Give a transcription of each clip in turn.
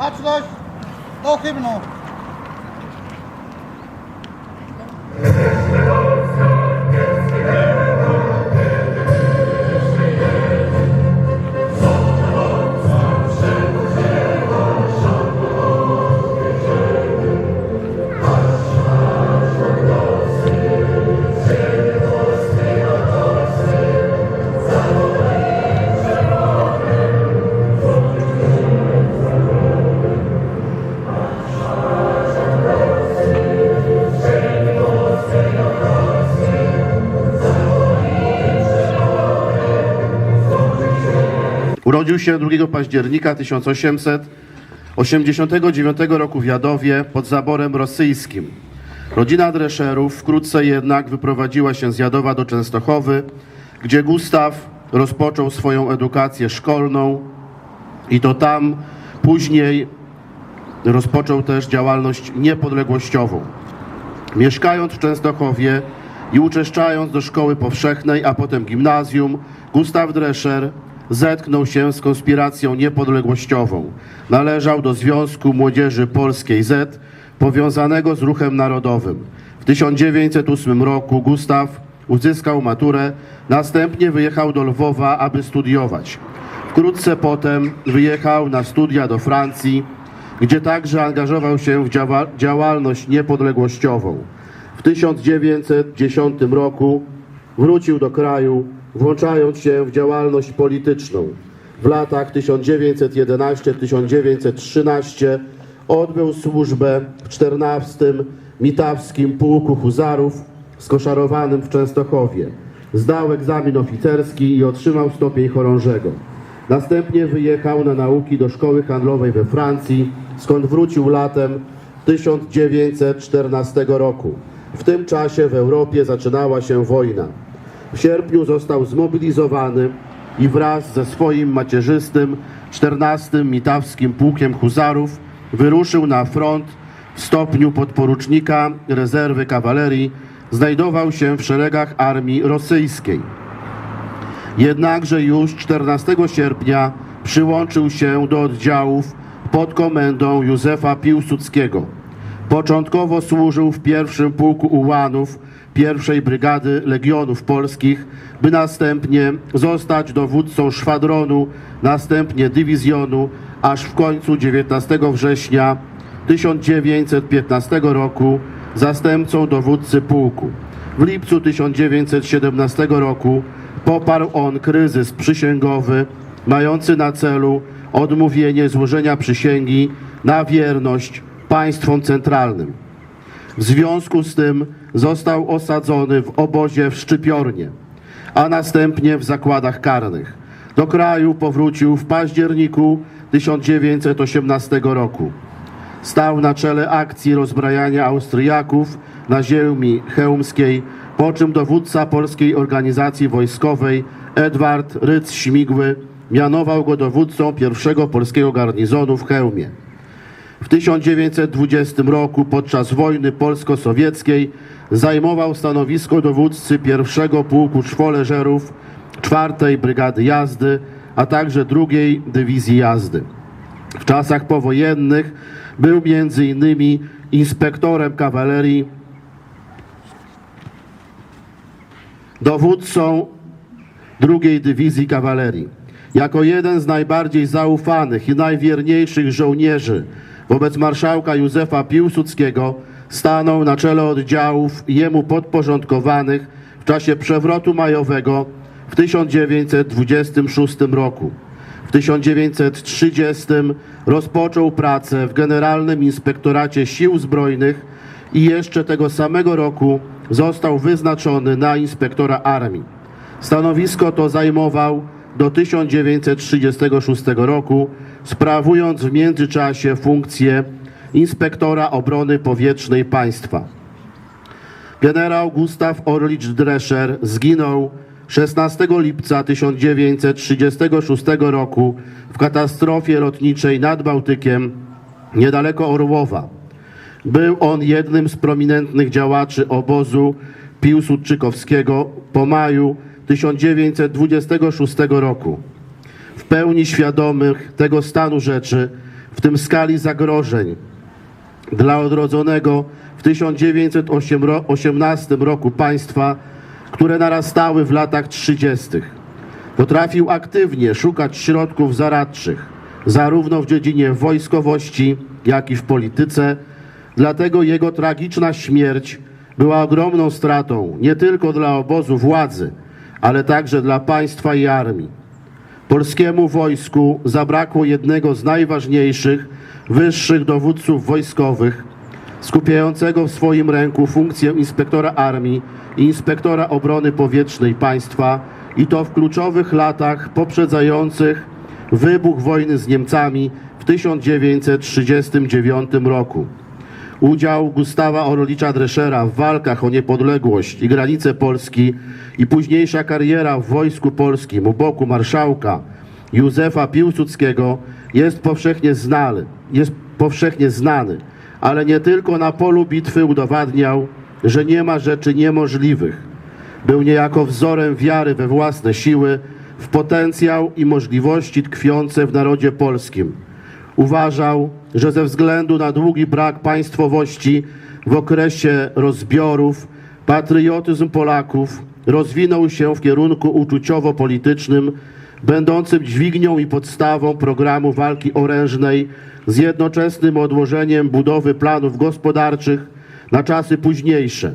Baczność do hymnu. Urodził się 2 października 1889 roku w Jadowie pod zaborem rosyjskim. Rodzina Drescherów wkrótce jednak wyprowadziła się z Jadowa do Częstochowy, gdzie Gustaw rozpoczął swoją edukację szkolną i to tam później rozpoczął też działalność niepodległościową. Mieszkając w Częstochowie i uczęszczając do szkoły powszechnej, a potem gimnazjum, Gustaw Drescher zetknął się z konspiracją niepodległościową. Należał do Związku Młodzieży Polskiej Z, powiązanego z ruchem narodowym. W 1908 roku Gustaw uzyskał maturę, następnie wyjechał do Lwowa, aby studiować. Wkrótce potem wyjechał na studia do Francji, gdzie także angażował się w działa- działalność niepodległościową. W 1910 roku wrócił do kraju, włączając się w działalność polityczną. W latach 1911-1913 odbył służbę w 14 Mitawskim Pułku Huzarów skoszarowanym w Częstochowie. Zdał egzamin oficerski i otrzymał stopień chorążego. Następnie wyjechał na nauki do szkoły handlowej we Francji, skąd wrócił latem 1914 roku. W tym czasie w Europie zaczynała się wojna. W sierpniu został zmobilizowany i wraz ze swoim macierzystym 14 Mitawskim Pułkiem Huzarów wyruszył na front w stopniu podporucznika rezerwy kawalerii. Znajdował się w szeregach armii rosyjskiej. Jednakże już 14 sierpnia przyłączył się do oddziałów pod komendą Józefa Piłsudskiego. Początkowo służył w pierwszym pułku ułanów pierwszej brygady Legionów Polskich, by następnie zostać dowódcą szwadronu, następnie dywizjonu, aż w końcu 19 września 1915 roku zastępcą dowódcy pułku. W lipcu 1917 roku poparł on kryzys przysięgowy mający na celu odmówienie złożenia przysięgi na wierność państwom centralnym. W związku z tym został osadzony w obozie w Szczypiornie, a następnie w zakładach karnych. Do kraju powrócił w październiku 1918 roku. Stał na czele akcji rozbrajania Austriaków na ziemi chełmskiej, po czym dowódca Polskiej Organizacji Wojskowej Edward Rydz-Śmigły mianował go dowódcą pierwszego polskiego garnizonu w Chełmie. W 1920 roku podczas wojny polsko-sowieckiej zajmował stanowisko dowódcy pierwszego pułku szwoleżerów czwartej Brygady Jazdy, a także drugiej Dywizji Jazdy. W czasach powojennych był między innymi inspektorem kawalerii, dowódcą drugiej Dywizji Kawalerii. Jako jeden z najbardziej zaufanych i najwierniejszych żołnierzy wobec marszałka Józefa Piłsudskiego stanął na czele oddziałów jemu podporządkowanych w czasie przewrotu majowego w 1926 roku. W 1930 rozpoczął pracę w Generalnym Inspektoracie Sił Zbrojnych i jeszcze tego samego roku został wyznaczony na inspektora armii. Stanowisko to zajmował do 1936 roku, sprawując w międzyczasie funkcję inspektora obrony powietrznej państwa. Generał Gustaw Orlicz Drescher zginął 16 lipca 1936 roku w katastrofie lotniczej nad Bałtykiem niedaleko Orłowa. Był on jednym z prominentnych działaczy obozu Piłsudczykowskiego po maju 1926 roku. W pełni świadomych tego stanu rzeczy w tym skali zagrożeń dla odrodzonego w 1918 roku państwa, które narastały w latach 30. Potrafił aktywnie szukać środków zaradczych, zarówno w dziedzinie wojskowości, jak i w polityce. Dlatego jego tragiczna śmierć była ogromną stratą nie tylko dla obozu władzy, ale także dla państwa i armii. Polskiemu wojsku zabrakło jednego z najważniejszych, wyższych dowódców wojskowych, skupiającego w swoim ręku funkcję inspektora armii i inspektora obrony powietrznej państwa i to w kluczowych latach poprzedzających wybuch wojny z Niemcami w 1939 roku. Udział Gustawa Orlicza Dreschera w walkach o niepodległość i granice Polski i późniejsza kariera w Wojsku Polskim u boku marszałka Józefa Piłsudskiego jest powszechnie znany, jest powszechnie znany, ale nie tylko na polu bitwy udowadniał, że nie ma rzeczy niemożliwych. Był niejako wzorem wiary we własne siły, w potencjał i możliwości tkwiące w narodzie polskim. Uważał, że ze względu na długi brak państwowości w okresie rozbiorów, patriotyzm Polaków rozwinął się w kierunku uczuciowo-politycznym, będącym dźwignią i podstawą programu walki orężnej z jednoczesnym odłożeniem budowy planów gospodarczych na czasy późniejsze.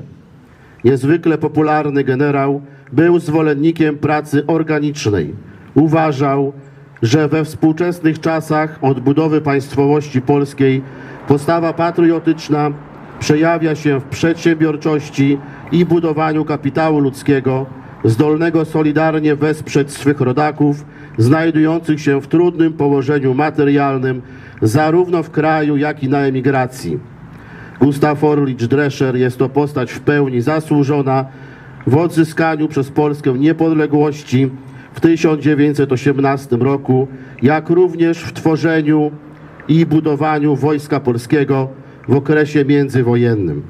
Niezwykle popularny generał był zwolennikiem pracy organicznej. Uważał, że we współczesnych czasach odbudowy państwowości polskiej postawa patriotyczna przejawia się w przedsiębiorczości i budowaniu kapitału ludzkiego, zdolnego solidarnie wesprzeć swych rodaków, znajdujących się w trudnym położeniu materialnym, zarówno w kraju, jak i na emigracji. Gustaw Orlicz Drescher jest to postać w pełni zasłużona w odzyskaniu przez Polskę niepodległości w 1918 roku, jak również w tworzeniu i budowaniu Wojska Polskiego w okresie międzywojennym.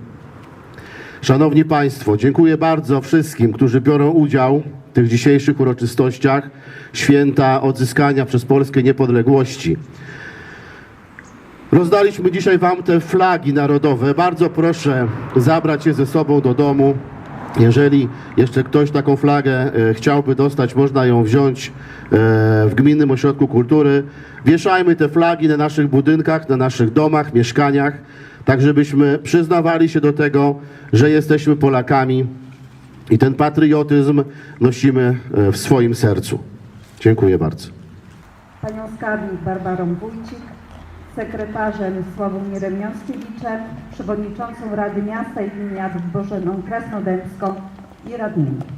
Szanowni Państwo, dziękuję bardzo wszystkim, którzy biorą udział w tych dzisiejszych uroczystościach święta odzyskania przez Polskę niepodległości. Rozdaliśmy dzisiaj Wam te flagi narodowe. Bardzo proszę zabrać je ze sobą do domu. Jeżeli jeszcze ktoś taką flagę e, chciałby dostać, można ją wziąć e, w Gminnym Ośrodku Kultury. Wieszajmy te flagi na naszych budynkach, na naszych domach, mieszkaniach, tak żebyśmy przyznawali się do tego, że jesteśmy Polakami i ten patriotyzm nosimy e, w swoim sercu. Dziękuję bardzo. panią skarbnik Barbarą Wójcik, sekretarzem Sławomirem Jąskiewiczem, przewodniczącą Rady Miasta i Gminy Bożeną Krasnodębską i radnymi.